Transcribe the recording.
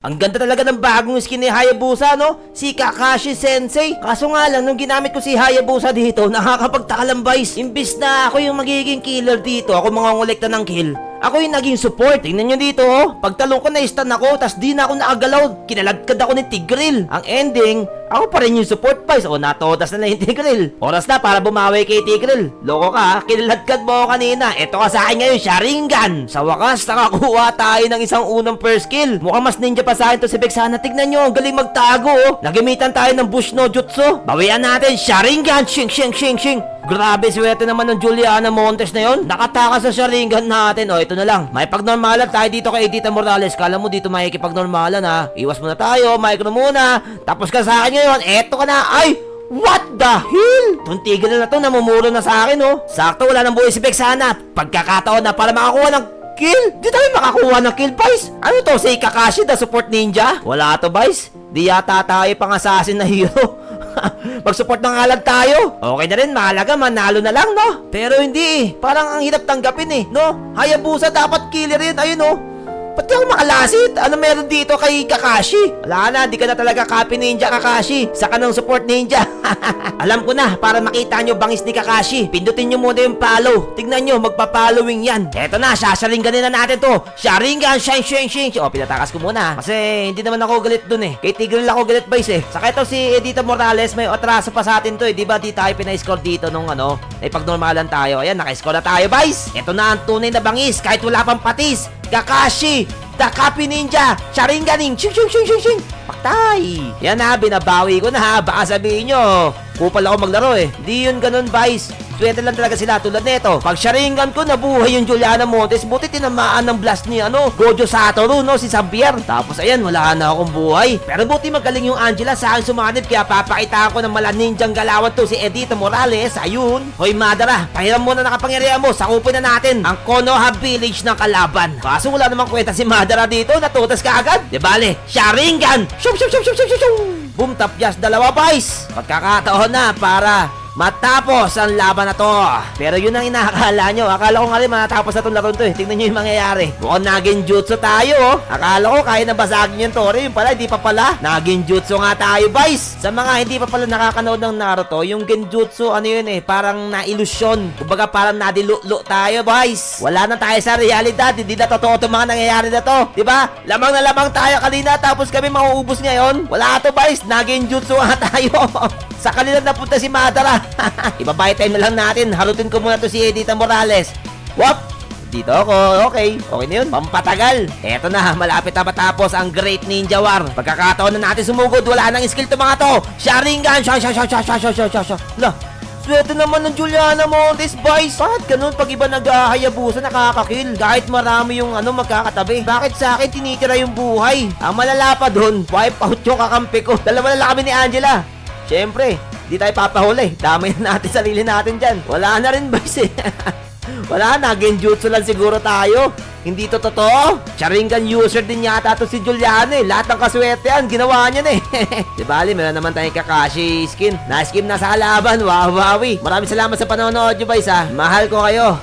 Ang ganda talaga ng bagong skin ni Hayabusa, no? Si Kakashi Sensei. Kaso nga lang, nung ginamit ko si Hayabusa dito, nakakapagtaka lang. Imbis na ako yung magiging killer dito, ako mga ngolekta ng kill. Ako yung naging support. Tingnan nyo dito, oh. Pagtalong ko na stun ako, tas di na ako nakagalaw. Kinaladkad ako ni Tigril. Ang ending, ako pa rin yung support, boys. O, natodas na na yung Tigril. Oras na para bumawi kay Tigril. Loko ka? Kinaladkad mo ako kanina. Ito ka sa akin ngayon, Sharingan. Sa wakas, nakakuha tayo ng isang unang first kill. Mukhang mas ninja pa sa akin to si Vexana. Tignan nyo, ang galing magtago, oh. Nagamitan tayo ng Bush no Jutsu. Bawian natin, Sharingan. Shing, shing, shing, shing. Grabe, swerte naman ng Juliana Montes na yon. Nakatakas sa Sharingan natin. O, ito na lang. May pagnormalan tayo dito kay Edita Morales. Kala mo dito makikipagnormalan ha. Iwas muna tayo, micro muna. Tapos ka sa akin ngayon. Eto ka na. Ay! What the hell? Tuntigil na to, namumuro na sa akin, oh. Sakto, wala nang buhay si Vexana. Pagkakataon na para makakuha ng kill. Di tayo makakuha ng kill, boys. Ano to, si Kakashi, the support ninja? Wala to, boys. Di yata tayo pang assassin na hero. Mag-support ng alag tayo. Okay na rin, mahalaga, manalo na lang, no? Pero hindi eh. Parang ang hirap tanggapin eh, no? Hayabusa dapat killer yun, ayun, no? Ba't di ako makalasit? Ano meron dito kay Kakashi? Wala na, di ka na talaga copy ninja Kakashi. Saka ng support ninja. Alam ko na, para makita nyo bangis ni Kakashi. Pindutin nyo muna yung follow. Tignan nyo, magpa-following yan. Eto na, sasaringanin na natin to. Sharingan, shine, shine, shine. O, pinatakas ko muna. Kasi hindi naman ako galit dun eh. Kay Tigreal ako galit boys eh. Saka ito si Edita Morales, may atraso pa sa atin to eh. Di ba di tayo pinay-score dito nung ano, ay pagnormalan tayo. Ayan, naka-score na tayo boys. Ito na ang tunay na bangis kahit wala pang patis. Kakashi, Copy Ninja, Sharinganing, shing shing shing shing shing. Paktay. Yan na, binabawi ko na ha. Baka sabihin nyo, kupal ako maglaro eh. Di yun ganun, Vice. Swerte lang talaga sila tulad nito. Pag Sharingan ko, nabuhay yung Juliana Montes. Buti tinamaan ng blast ni ano, Gojo Satoru, no, si Xavier. Tapos ayan, wala na akong buhay. Pero buti magaling yung Angela sa akin sumanib. Kaya papakita ko ng mala ninjang galawan to si Edita Morales. Ayun. Hoy, Madara, pahiram mo na nakapangyarihan mo. Sakupin na natin ang Konoha Village ng kalaban. Kaso wala namang kwenta si Madara dito. Natutas ka agad. Di bale, Sharingan! Shum, shum, shum, shum, shum, shum. Boom, tapyas, dalawa, boys. Pagkakataon na para matapos ang laban na to. Pero yun ang inaakala nyo. Akala ko nga rin matapos na itong laro to eh. Tingnan nyo yung mangyayari. Mukhang naging jutsu tayo oh. Akala ko kaya na basagin yung Tori. Yung pala, hindi pa pala. Naging jutsu nga tayo, boys. Sa mga hindi pa pala nakakanood ng Naruto, yung genjutsu, ano yun eh, parang na-ilusyon. Kumbaga parang nadilulo tayo, boys. Wala na tayo sa realidad. Hindi na totoo itong mga nangyayari na to. Diba? Lamang na lamang tayo kanina tapos kami mauubos ngayon. Wala to, boys. Naging jutsu nga tayo. sa kanila napunta si Madara. Ibabayad time na lang natin. Harutin ko muna to si Edita Morales. Wop! Dito ako. Okay. Okay na yun. Pampatagal. Eto na. Malapit na matapos ang Great Ninja War. Pagkakataon na natin sumugod. Wala nang skill to mga to. Sharingan. Shah, shah, shah, shah, shah, shah, shah, shah. Lah. Swerte naman ng Juliana Montes, boys. Bakit ganun pag iba nag-ahayabusa nakakakil? Kahit marami yung ano magkakatabi. Bakit sa akin tinitira yung buhay? Ang malala pa dun, wipe out yung kakampi ko. Dalawa na lang kami ni Angela. Siyempre, di tayo papahuli. Dami na natin sarili natin dyan. Wala na rin, boys eh. Wala na, genjutsu lang siguro tayo. Hindi to totoo. Sharingan user din yata to si Juliano eh. Lahat ng kaswertean, ginawa niya na eh. Di bali, meron naman tayong Kakashi skin. Na-skim na sa kalaban, wow, wowi. Maraming salamat sa panonood nyo, boys ha. Mahal ko kayo.